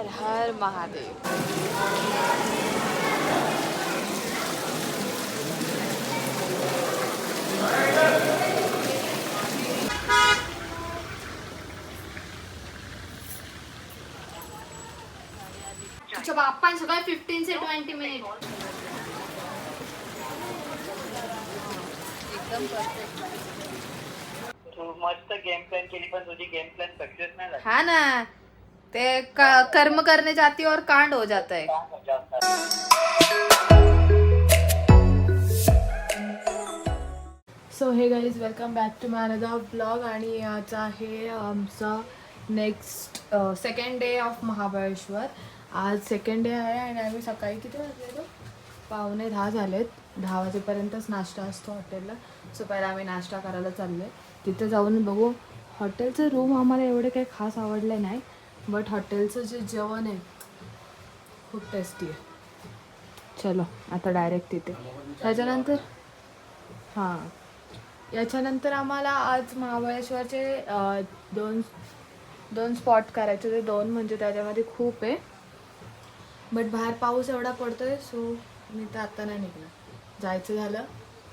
हर हर महादेव। बाप्पाने सगळं फिफ्टीन से ट्वेंटी मिनिट एकदम परफेक्ट मस्त गेम प्लॅन केली पण तुझी गेम प्लॅन सक्सेस नाही हा ना. ते कर्म करने जाती और कांड हो जाता है सो हे गाईज वेलकम बॅक टू मॅनदा ब्लॉग आणि आज आहे आमचा next second day of Mahabaleshwar आज सेकंड डे आहे आणि आम्ही सकाळी किती वाजले पावणे दहा झालेत. दहा वाजेपर्यंतच नाश्ता असतो हॉटेलला सो पहिला आम्ही नाश्ता करायला चाललो आहे तिथे जाऊन बघू. हॉटेलचं रूम आम्हाला एवढे काही खास आवडले नाही. बट हॉटेलचं जे जेवण आहे खूप टेस्टी आहे. चलो आता डायरेक्ट तिथे त्याच्यानंतर हां. याच्यानंतर आम्हाला आज महाबळेश्वरचे दोन दोन स्पॉट करायचे होते. दोन म्हणजे त्याच्यामध्ये खूप आहे. बट बाहेर पाऊस एवढा पडतोय सो मी तर आत्ता नाही निघणार. जायचं झालं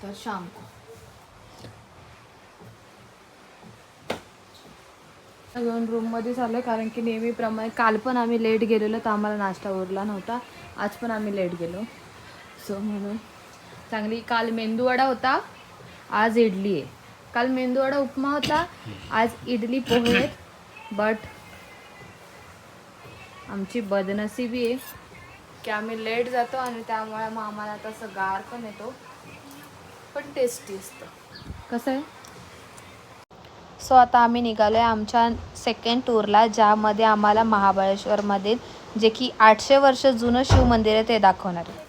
तर शाम. घेऊन रूममध्येच आलो कारण की नेहमीप्रमाणे काल पण आम्ही लेट गेलेलो तर आम्हाला नाश्ता उरला नव्हता. आज पण आम्ही लेट गेलो. सो म्हणून चांगली काल मेंदूवडा होता आज इडली आहे. काल मेंदूवडा उपमा होता आज इडली पोहे आहेत. बट आमची बदनसीबी आहे. की आम्ही लेट जातो आणि त्यामुळे मग आम्हाला तसं गार पण येतो. पण टेस्टी असतं. कसं आहे? सो आता आम्ही निघालो आहे आमच्या सेकंड टूरला ज्यामध्ये आम्हाला महाबळेश्वरमधील जे की आठशे वर्ष जुनं शिवमंदिर आहे ते दाखवणार आहे.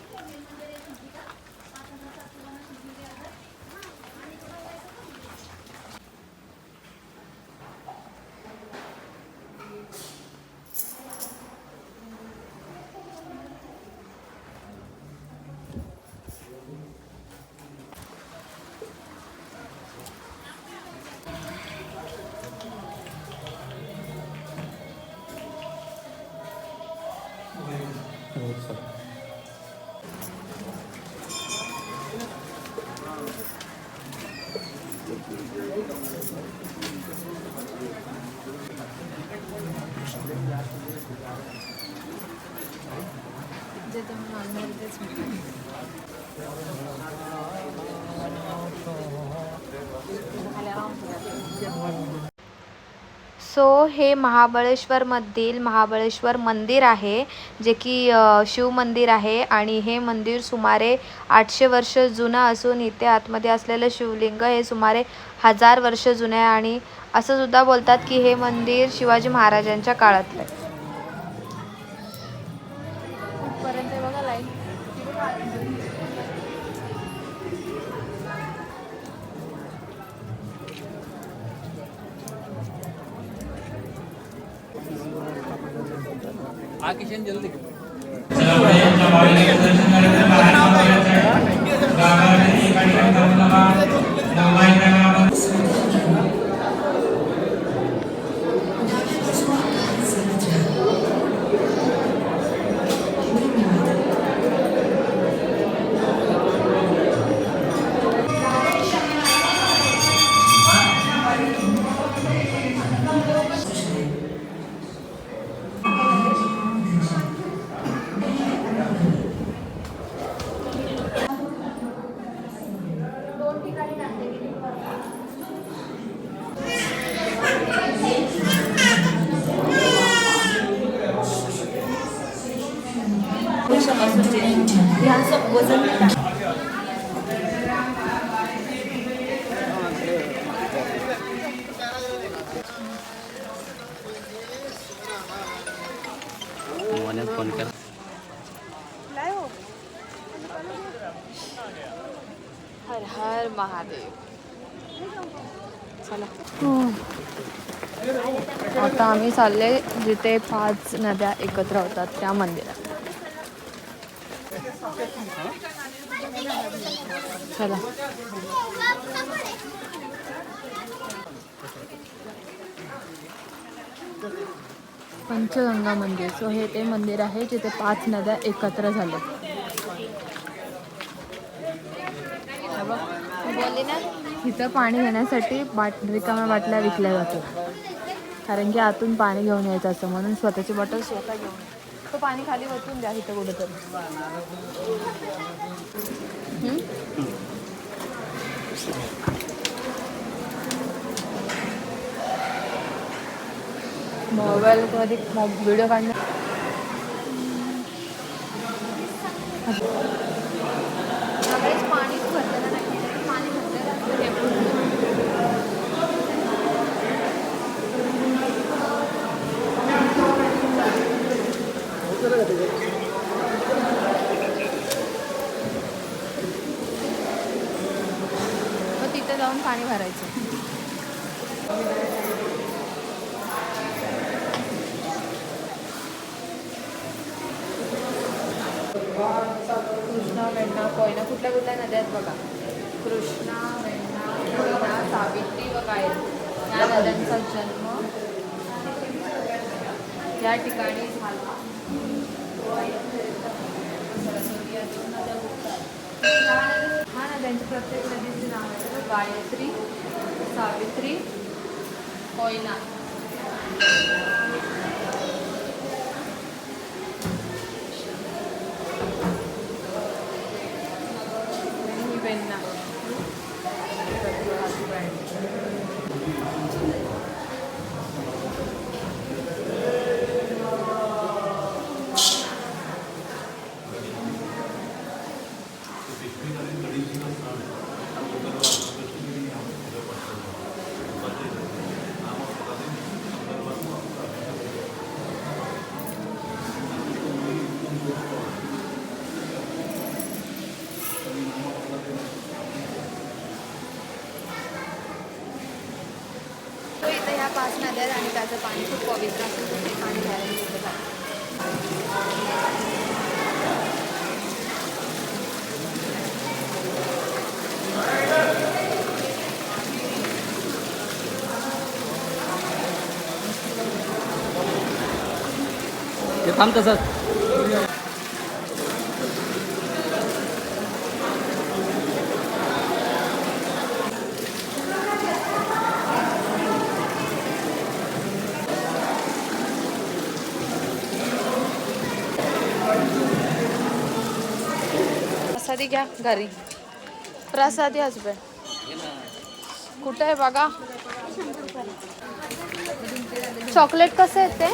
जे तुम्ही मागणार तेच सो हे महाबळेश्वरमधील महाबळेश्वर मंदिर आहे जे की शिव मंदिर आहे आणि हे मंदिर सुमारे आठशे वर्ष जुनं असून इथे आतमध्ये असलेलं शिवलिंग हे सुमारे हजार वर्ष जुने आहे आणि असं सुद्धा बोलतात की हे मंदिर शिवाजी महाराजांच्या काळातलं आहे. फोन चालले जिथे पाच नद्या एकत्र होतात त्या मंदिरात. चला. पंचगंगा मंदिर. सो हे ते मंदिर आहे जिथे पाच नद्या एकत्र झाल्या. इथं पाणी घेण्यासाठी बाट रिकाम्या बाटल्या विकल्या जातात. कारण की आतून पाणी घेऊन यायचं असं म्हणून स्वतःची बॉटल स्वतः घेऊन तो पाणी खाली वतून द्या इथं कुठेतरी हम्म? मोबाईलमध्ये व्हिडिओ काढणं सगळेच पाणीच भरलेलं नाही पाणी भरलेलं असतं हे पूर्ण. मग तिथे जाऊन पाणी भरायचं. कृष्णा वेण्णा कोयना कुठल्या कुठल्या नद्या आहेत बघा? कृष्णा वेण्णा कोयना सावित्री व गाय या नद्यांचा जन्म या ठिकाणी झाला. सरस्वती या दोन नद्या उगतात. ह्या नद्या- ह्या नद्यांच्या प्रत्येक नदीचे नाव आहे बघा. गायत्री सावित्री कोयना आणि ही वेण्णा तो इथे ह्या पाच देवाचं त्याचं पाणी खूप पवित्र असेल तर ते पाणी घ्यायला मिळतं इथे जाते. थांब तसंच प्रसादी घ्या घरी. प्रसादी हसबंड कुठे आहे बघा. चॉकलेट कसं आहे ते.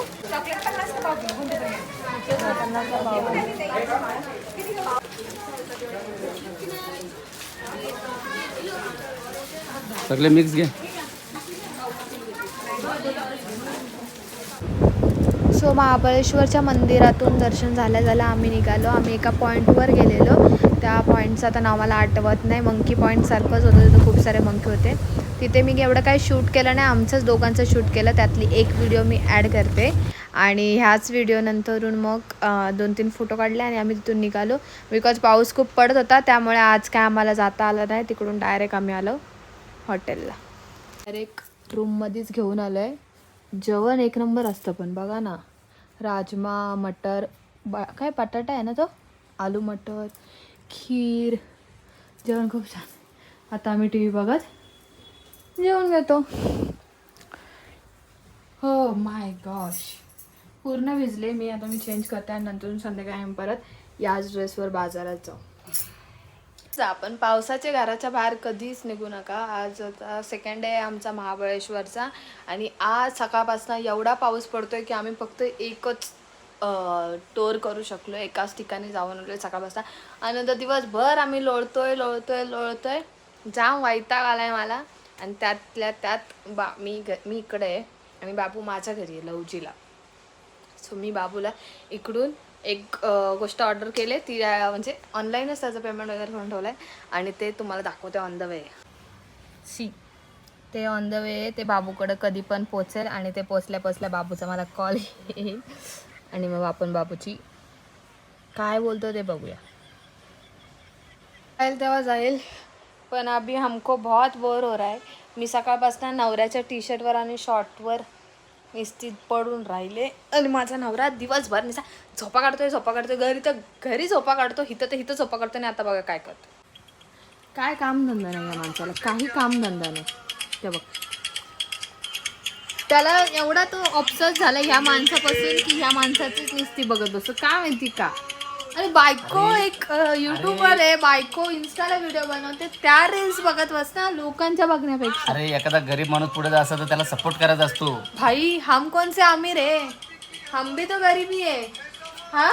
सगळे मिक्स घे. सो महाबळेश्वरच्या मंदिरातून दर्शन झाल्या झालं. आम्ही निघालो. आम्ही एका पॉईंटवर गेलेलो. त्या पॉईंटचं आता नाव मला आठवत नाही. मंकी पॉईंटसारखंच होतं. तिथं खूप सारे मंकी होते. तिथे मी एवढं काही शूट केलं नाही. आमचंच दोघांचं शूट केलं. त्यातली एक व्हिडिओ मी ॲड करते. आणि ह्याच व्हिडिओनंतरून मग दोन तीन फोटो काढले आणि आम्ही तिथून निघालो. बिकॉज पाऊस खूप पडत होता. त्यामुळे आज काय आम्हाला जाता आलं नाही. तिकडून डायरेक्ट आम्ही आलो हॉटेलला. डायरेक्ट रूममध्येच घेऊन आलो आहे जेवण एक नंबर असतं पण. बघा ना. राजमा मटर बा काय बटाटा आहे ना तो? आलू मटर खीर. जेवण खूप छान. आता आम्ही टी व्ही बघत जेवण घेतो. हो माय गॉश पूर्ण भिजले. मी आता मी चेंज करते आणि नंतर संध्याकाळी आम्ही परत याच ड्रेसवर बाजारात जाऊ. आपण पावसाच्या घराच्या बाहेर कधीच निघू नका. आज आता सेकंड डे आमचा महाबळेश्वरचा आणि आज सकाळपासून एवढा पाऊस पडतोय की आम्ही फक्त एकच टोर करू शकलो. एकाच ठिकाणी जाऊन आलो सकाळपासून. आणि नंतर दिवसभर आम्ही लोळतोय लोळतोय लोळतोय. जाम वैताग आलाय मला. आणि त्यातल्या त्यात बा मी घ मी इकडे आहे. आणि बाबू माझ्या घरी आहे लवजीला. सो मी बाबूला इकडून एक गोष्ट ऑर्डर केले ती म्हणजे ऑनलाईनच त्याचं पेमेंट वगैरे करून ठेवलं आहे आणि ते तुम्हाला दाखवते ऑन द वे सी ते ऑन द वे ते बाबूकडं कधी पण पोचेल आणि ते पोचल्या पोचल्या बाबूचा मला कॉल येईल. आणि मग आपण बाबूची काय बोलतो ते बघूया. जाईल तेव्हा जाईल. पण अभी हमको बहुत बोर हो रहा है. मी सकाळपासून नवऱ्याच्या टी शर्टवर आणि शॉर्टवर निश्चित पडून राहिले. आणि माझा नवरा दिवसभर निसा झोपा काढतोय झोपा काढतोय. घरी तर घरी झोपा काढतो हिथं तर हिथं झोपा काढतो आणि आता बघा काय करतो. काय कामधंदा नाही या माणसाला काही कामधंदा नाही. ते बघ. त्याला एवढा तो ऑब्सर्व झाला ह्या माणसापासून की ह्या माणसाचीच नुसती बघत बसतो. का माहिती का? आणि बायको एक युट्यूबर आहे बायको इन्स्टाला व्हिडिओ बनवते त्या रील्स बघत बस ना लोकांच्या बघण्यापेक्षा. अरे एखादा गरीब माणूस पुढे जात असला तर त्याला सपोर्ट करायचा असतो. भाई हम कौन से अमीर है? हम भी तो गरीब ही. है? हाँ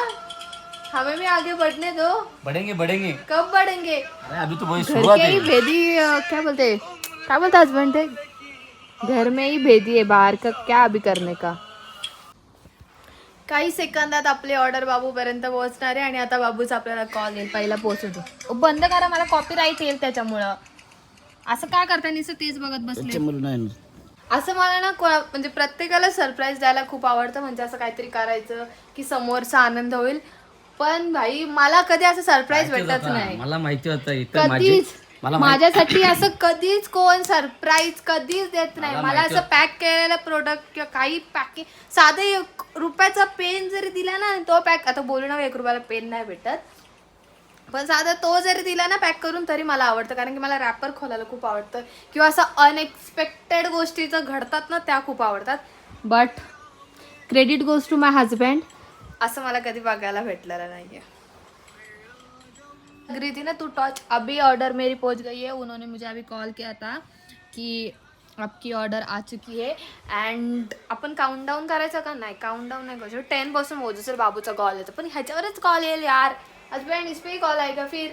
हमें भी आगे बढ़ने दो. बढेंगे बढेंगे. कब बढ़ेंगे? अरे अभी तो वही घर के ही। है भेदी अ, क्या बोलते? क्या बोलते हस्बैंड थे घर में ही भेदी है बाहर का क्या अभी करने का? काही सेकंदात आपली ऑर्डर बाबूपर्यंत पोहोचणार आहे आणि आता बाबूचा आपल्याला कॉल येईल. पहिला पोहोचवतो बंद करा मला कॉपीराईट येईल त्याच्यामुळं. असं काय करता नुसतं तेच बघत बसले. असं मला ना कोणा म्हणजे प्रत्येकाला सरप्राईज द्यायला खूप आवडतं. म्हणजे असं काहीतरी करायचं की समोरचा आनंद होईल. पण भाई मला कधी असं सरप्राईज भेटत नाही. मला माहिती होतं कधीच. मला माहिती माझ्यासाठी असं कधीच कोण सरप्राईज कधीच देत नाही. मला मला माहिती असं पॅक केलेलं प्रोडक्ट किंवा काही पॅकिंग साधं एक रुपयाचा पेन जरी दिला ना तो पॅक आता बोलू ना एक रुपयाला पेन नाही भेटत. पण साधा तो जरी दिला ना पॅक करून तरी मला आवडतं. कारण की मला रॅपर खोलायला खूप आवडतं. किंवा असं अनएक्सपेक्टेड गोष्टीचं घडतात ना त्या खूप आवडतात. But credit goes to my husband असं मला कधी बघायला भेटलेलं नाहीये. अग्री थी ना तू टॉच अभी ऑर्डर मेरी पहुँच गई है। उन्होंने मुझे अभी कॉल किया था कि आपकी ऑर्डर आ चुकी है। अँड आपण काउंटडाऊन करायचं का? नाही काउंटडाऊन नाही करू टेन पासून मोजू सर बाबूचा कॉल येतो पण ह्याच्यावरच कॉल येईल यार। हस्बैंड इस पे ही कॉल आएगा फिर।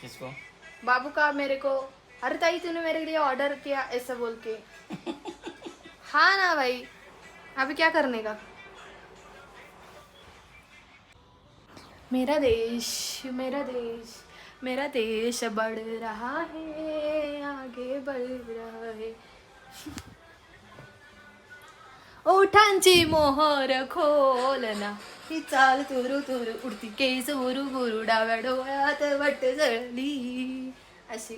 किसको? बाबू का मेरे को। अरे ताई तूने मेरे लिए ऑर्डर किया ऐसा बोल के। हाँ ना भाई। अभी क्या करने का? मेरा देश मेरा देश मेरा देश बढ़ रहा है आगे बढ़ रहा है। ओठांची मोहर खोलना ही चाल तुरु तुरु उडती केस उरु गुरु डाव्या डोळ्यात वट जळली. अशी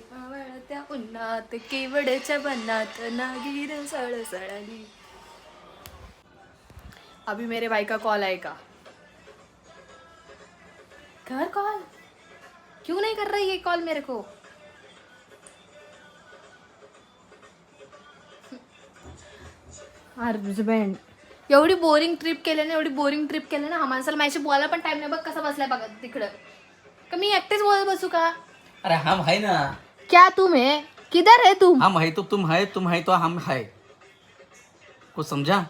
त्या उन्हात केवडच्या बनात नागीर सळसळली. अभी मेरे भाई का कॉल का? कर कॉल? क्यों नहीं कर रही ये कॉल मेरे को? हजबँड एवढी बोरिंग ट्रिप केली ना एवढी बोरिंग ट्रिप केली ना हा माणसाला माझ्याशी बोलायला पण टाइम नाही बघ कसा बसलाय बघा तिकडं. का मी एकटेच बोलत बसू का? अरे हम है ना. क्या तुम है? किधर है तुम? हम है तो तुम है तुम है तो हम है. कुछ समझा?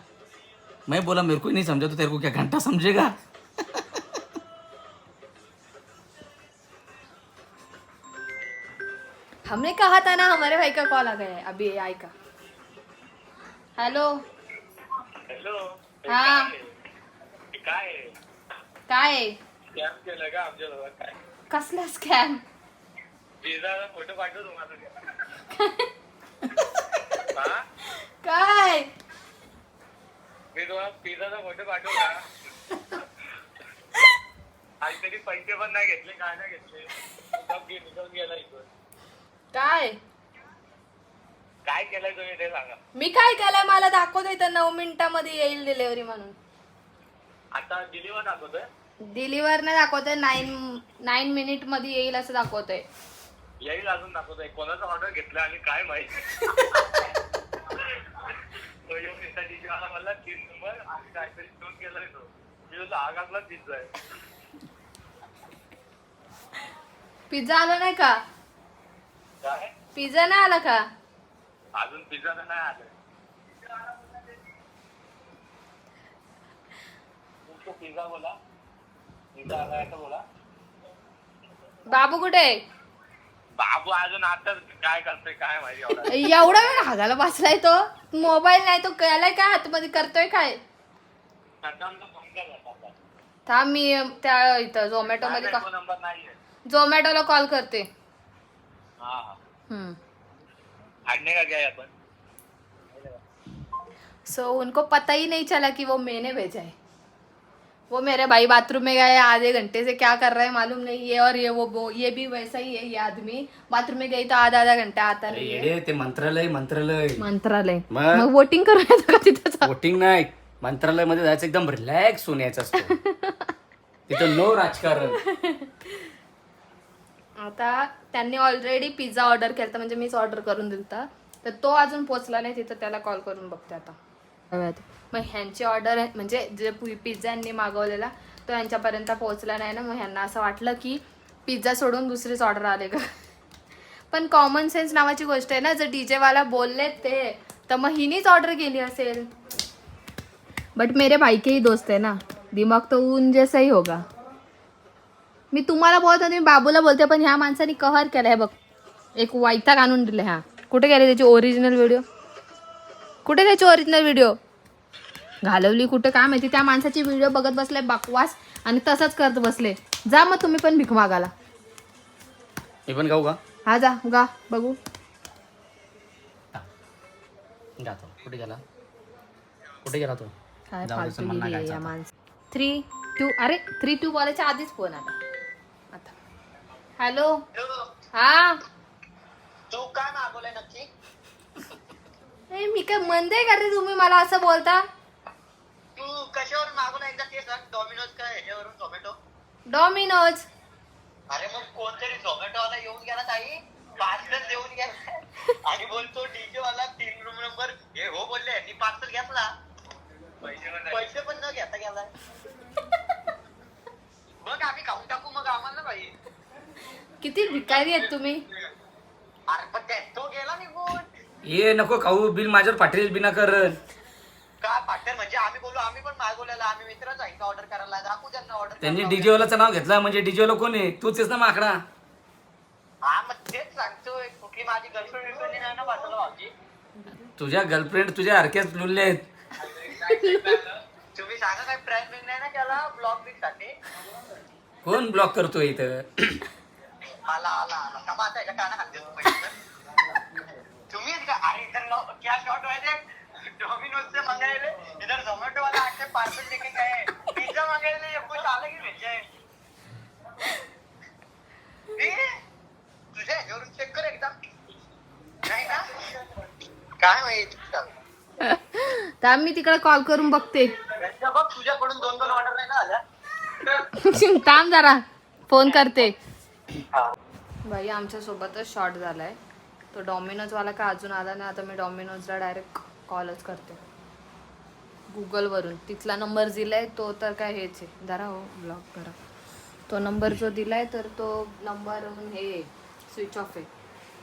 मैं बोला मेरे को ही नहीं समझा तो तेरे को क्या घंटा समझेगा? हमने कहा था ना हमारे भाई का कॉल आ गया है। अभी आई का। हेलो हॅलो हाँ। काय काय? स्कॅम केलं का आमच्या लोकांना काय? कसला स्कॅम पिझ्झाचा फोटो पाठव तुम्हाला हा? काय? मी तुम्हाला पिझ्झाचा फोटो पाठवला आज तरी पैसे पण नाही घेतले काय नाही घेतले. गेला इथून. काय? काय केलंय तुम्ही ते सांगा. मी काय केलंय? मला दाखवत इथं नऊ मिनिटामध्ये येईल डिलिव्हरी म्हणून. आता डिलिव्हर दाखवतोय? डिलिव्हर नाही दाखवतोय नाईन नाईन मिनिटमध्ये येईल असं दाखवतोय. येईल अजून दाखवतोय. कोणाचा ऑर्डर घेतला आणि काय माहिती? तो येऊन आला मला तीन नंबर आणि काहीतरी घेऊन गेलाय तो. मी तुझा आगातला आहे. पिझ्झा आला नाही का? काय पिझ्झा नाही आला का? अजून पिझ्झा तर नाही आलं. तुमको पिझ्झा बोला? पिझ्झा आला आहे का बोला. बाबू कुठे बाबू अजून आता काय करतोय काय माहिती एवढा. एवढा वेळ हागायला बसलाय तो. मोबाईल नाही तो केलाय काय हातमध्ये करतोय काय? फोन केला. थांब मी त्या इथं झोमॅटो मध्ये तो नंबर नाहीये. झोमॅटोला कॉल करते. हा हा. हम्म. आणणे का क्या आपण? सो उनको पता ही नहीं चला कि वो मैंने भेजा है। वो मेरे भाई बाथरूम में गए आधे घंटे से क्या कर रहे हैं मालूम नहीं। है और ये वो, वो ये भी वैसा ही है ये आदमी। बाथरूम में गई तो आधा आधा घंटा आता नहीं येडे ते मंत्रालय मंत्रालय। मंत्रालय। मग? मग वोटिंग करू येतं का तिथं वोटिंग नाही. मंत्रालयमध्ये जायचं एकदम रिलॅक्स असतं. तिथं नो राजकारण. आता त्यांनी ऑलरेडी पिझ्झा ऑर्डर केला म्हणजे मीच ऑर्डर करून दिलता. तर तो अजून पोचला नाही तिथं त्याला कॉल करून बघते आता. मग ह्यांची ऑर्डर म्हणजे जे पिझ्झा यांनी मागवलेला तो ह्यांच्यापर्यंत पोहोचला नाही ना. मग ह्यांना असं वाटलं की पिझ्झा सोडून दुसरीच ऑर्डर आले का? पण कॉमन सेन्स नावाची गोष्ट आहे ना जर डीजे वाला बोलले ते तर मग हिनीच ऑर्डर केली असेल. बट मेरे भाई के ही दोस्त है ना. दिमाग तो उन जैसा ही होगा. मी तुम्हाला बोलत होते मी बाबूला बोलते पण ह्या माणसाने कहर केलाय बघ. एक वाईटाक आणून दिले हा कुठे गेले त्याची ओरिजिनल व्हिडिओ कुठे त्याची ओरिजिनल व्हिडिओ घालवली कुठे? काय माहिती? त्या माणसाची व्हिडिओ बघत बसले बकवास आणि तसंच करत बसले. जा मग तुम्ही पण भीक मागाला मी पण गाऊ का? हा जा गा बघू. कुठे गेला? कुठे गेला तो? काय जाऊ दे, फालतू गिरी आहे या. माणसं. थ्री टू अरे थ्री टू बोलायच्या आधीच फोन आला. हॅलो. हा. तू काय मागवलंय नक्की? ए, मी काय मंदे का रे तुम्ही मला असं बोलता? तू कशावर मागवलं एकदा ते सांग. डॉमिनोज का ह्याच्यावरून झोमॅटो डॉमिनोज अरे मग कोणतरी झोमॅटो वाला येऊन गेला ताई. पार्सल देऊन गेला. आणि बोलतो डीजे वाला तीन रूम नंबर हे हो बोलले यांनी पार्सल घेतला. पैसे पण न घेता गेला मग आम्ही खाऊन टाकू मग आम्हाला भाई किती भिकारी आहेत तुम्ही? अरे पण ते तो गेला निघून. ये नको खाऊ बिल माझ्यावर पाठवेल बिना कर काय पार्टनर म्हणजे आम्ही बोलू आम्ही पण मागवलेला आम्ही मित्रच आहे का ऑर्डर करायला? दाखवू त्यांना ऑर्डर त्यांनी डीजे वालाचं नाव घेतलं म्हणजे डीजे वाला कोण आहे? तूच आहेस ना माकडा. हा मग तेच सांगतोय कुठली माझी गर्लफ्रेंड विफ्रेंड नाही ना पाठवलं भाऊजी. तुझ्या गर्लफ्रेंड तुझ्या हरक्याच लुल्ले आहेत. तुम्ही सांगा काय प्राईस बिल नाही ना त्याला ब्लॉग बिलसाठी कोण ब्लॉक करतोय इथं? आला आला आला का माझा याच्या काना तुम्ही का अरे इधर लो क्या शॉट व्हायचे डोमिनोज से मंगाइले इधर जोमैटो वाला आके पार्सल लेके गए पिज्जा मंगाइले ये कुछ अलग ही भेजे तुझ्या ह्याच्यावरून चेक कर एकदा नाही ना काय माहीत तर मी तिकडे कॉल करून बघते. बघ तुझ्याकडून दोन दोन ऑर्डर नाही ना आल्या? थांब जरा. फोन करते. बाई आमच्या सोबतच शॉर्ट झालाय. तो डॉमिनोजवाला का अजून आला नाही आता मी डॉमिनोजला डायरेक्ट कॉलच करते. गुगलवरून तिथला नंबर दिलाय तो तर काय हेच आहे. जरा हो ब्लॉक करा. तो नंबर जो दिलाय तर तो नंबरवरून हे स्विच ऑफ आहे.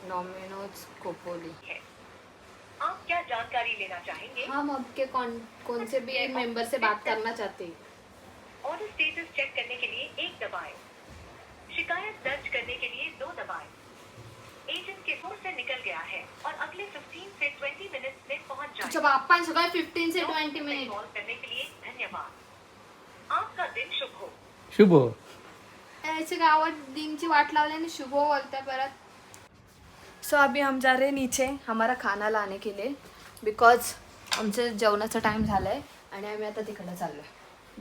डॉमिनोज कोपोली. आप क्या जानकारी लेना चाहेंगे? हम आपके कौन कौन से भी मेंबर से बात करना चाहते हैं। ऑर्डर स्टेटस चेक करने के लिए एक दबाएं। शिकायत दर्ज करने के लिए दो दबाएं। एजेंट के फोन से निकल गया है और अगले 15 से 20 मिनट्स में पहुंच अच्छा जाएगा। बाप्पा सकाळी फिफ्टीन से ट्वेंटी मिनिट कॉल करने के लिए धन्यवाद। आपका दिन शुभ हो। शुभ ऐसे गावात दिनची वाट लावल्याने शुभ बोलते परत। सो अभी हम जा रहे हैं नीचे हमारा खाना लाने के लिए बिकॉज आमचं जेवणाचा टाइम झालाय आणि आम्ही आता तिकडे चाललोय.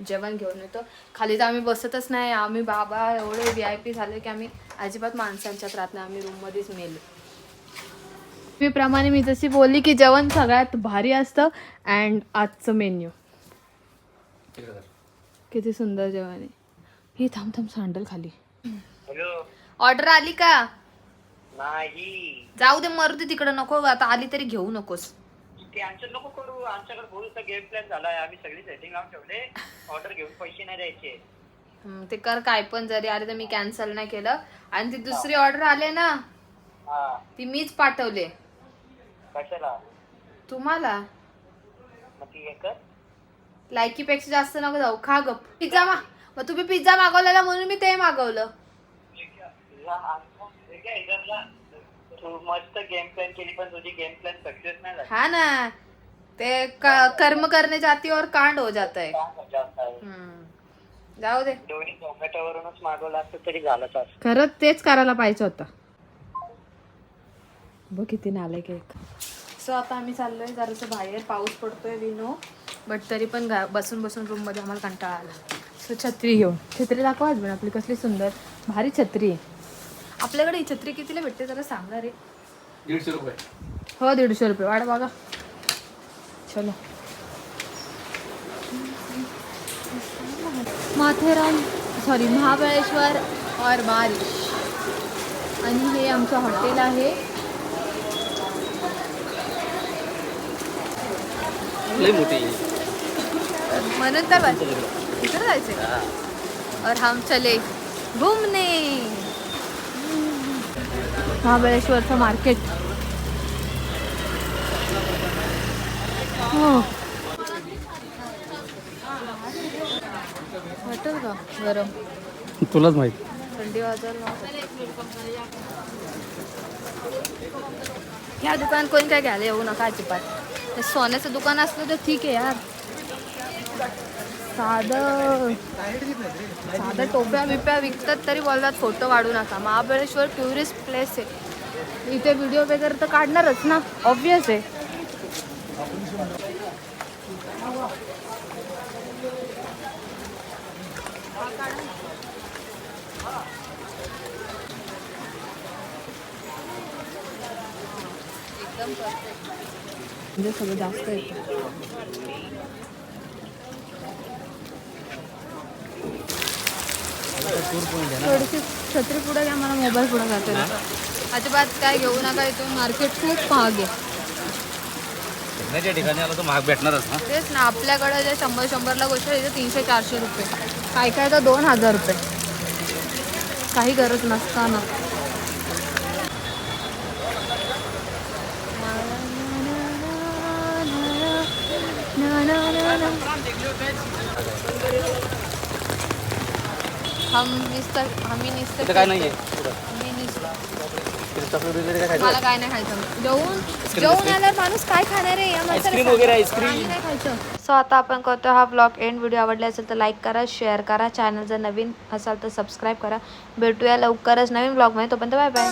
जेवण घेऊन येतो. खाली तर आम्ही बसतच नाही. आम्ही बाबा एवढे व्ही आय पी झाले की आम्ही अजिबात माणसांच्यात राहत नाही. आम्ही रूममध्येच मेलो. मी प्रमाणे मी जशी बोलली की जेवण सगळ्यात भारी असतं अँड आजचं मेन्यू किती सुंदर जेवण आहे. ही थांब थांब सँडल खाली. ऑर्डर आली का? नाही. जाऊ दे मरू दे तिकडं. नको आता आली तरी घेऊ नकोस. ते आमचं नको करू आमच्याकडे बोलूचा गेम प्लॅन झालाय आम्ही सगळी सेटिंग लावून ठेवले. ऑर्डर घेऊन पैसे नाही द्यायचे. हम्म, ते कर काय पण जरी आले तर मी कॅन्सल नाही केलं. आणि ती दुसरी ऑर्डर आले ना हा. ती मीच पाठवले. कशाला? तुम्हाला? मग ती हे कर. लायकीपेक्षा जास्त नको जाऊ खा गप. पिझ्झा मा मग तुम्ही पिझ्झा मागवलेला म्हणून मी ते मागवलं. तू मस्त गेम प्लॅन केली पण तुझी गेम प्लॅन सक्सेस नाही झाली. हा ना. ते क- कर्म करणे जाती और कांड हो जात आहे काय मजा आहे. हम्म. जाऊ दे. दोन्ही झोमॅटो वरूनच मागवलं असतं तरी झालंच असतं. खरंच तेच करायला पाहिजे होतं. बघ किती नाले केक सो आता आम्ही चाललोय जरासं बाहेर. पाऊस पडतोय विनो बट तरी पण बसून बसून रूममध्ये आम्हाला कंटाळा आला. सो छत्री घेऊन. छत्री दाखवा पण आपली कसली सुंदर भारी छत्री आहे. आपल्याकडे ही छत्री कितीला भेटते? जरा सांगा रे. दीडशे रुपये. हो दीडशे रुपये. वाट बघा. चलो. माथेरान सॉरी महाबळेश्वर और बारिश. आणि हे आमचं हॉटेल आहे. म्हणून तर इकडे जायचंय और हम चले. घूमने. महाबळेश्वरचं मार्केट. हो. वाटेल का? गरम. तुलाच माहीत. थंडी वाजल ह्या दुकान कोणी काय घ्यायला येऊ नका अजिबात. सोन्याचं दुकान असलं तर ठीक आहे यार. साधं साधं टोप्या बिप्या विकतात तरी बोलतात फोटो काढू नका. महाबळेश्वर टुरिस्ट प्लेस आहे. इथे व्हिडिओ वगैरे तर काढणारच ना? ऑब्वियस आहे. म्हणजे सगळं जास्त येतं थोडीशी छत्री पुढे घ्या मला मोबाईल पुढे जाते अजिबात काय घेऊ नका इथून मार्केट खूप महाग आहे. फिरण्याच्या ठिकाणी आला तर महाग भेटणारच ना. तेच ना आपल्याकडे जे शंभर शंभरला गोष्ट आहे, इथे तीनशे चारशे रुपये. काय काय तर दोन हजार रुपये. काही गरज नसताना. हम निस्तर आम्ही निस्तर काय नाही आम्ही निस्तर मला काय नाही खायचं. जेवून जेवून आल्यावर माणूस काय खाणार आहे? या माणसाला आईस्क्रीम वगैरे आईस्क्रीम नाही खायचं. सो आता आपण करतो हा ब्लॉग एंड व्हिडिओ आवडला असेल तर लाईक करा शेअर करा. चॅनल जर नवीन असाल तर सबस्क्राईब करा. भेटूया लवकरच नवीन ब्लॉगमध्ये तोपर्यंत बाय बाय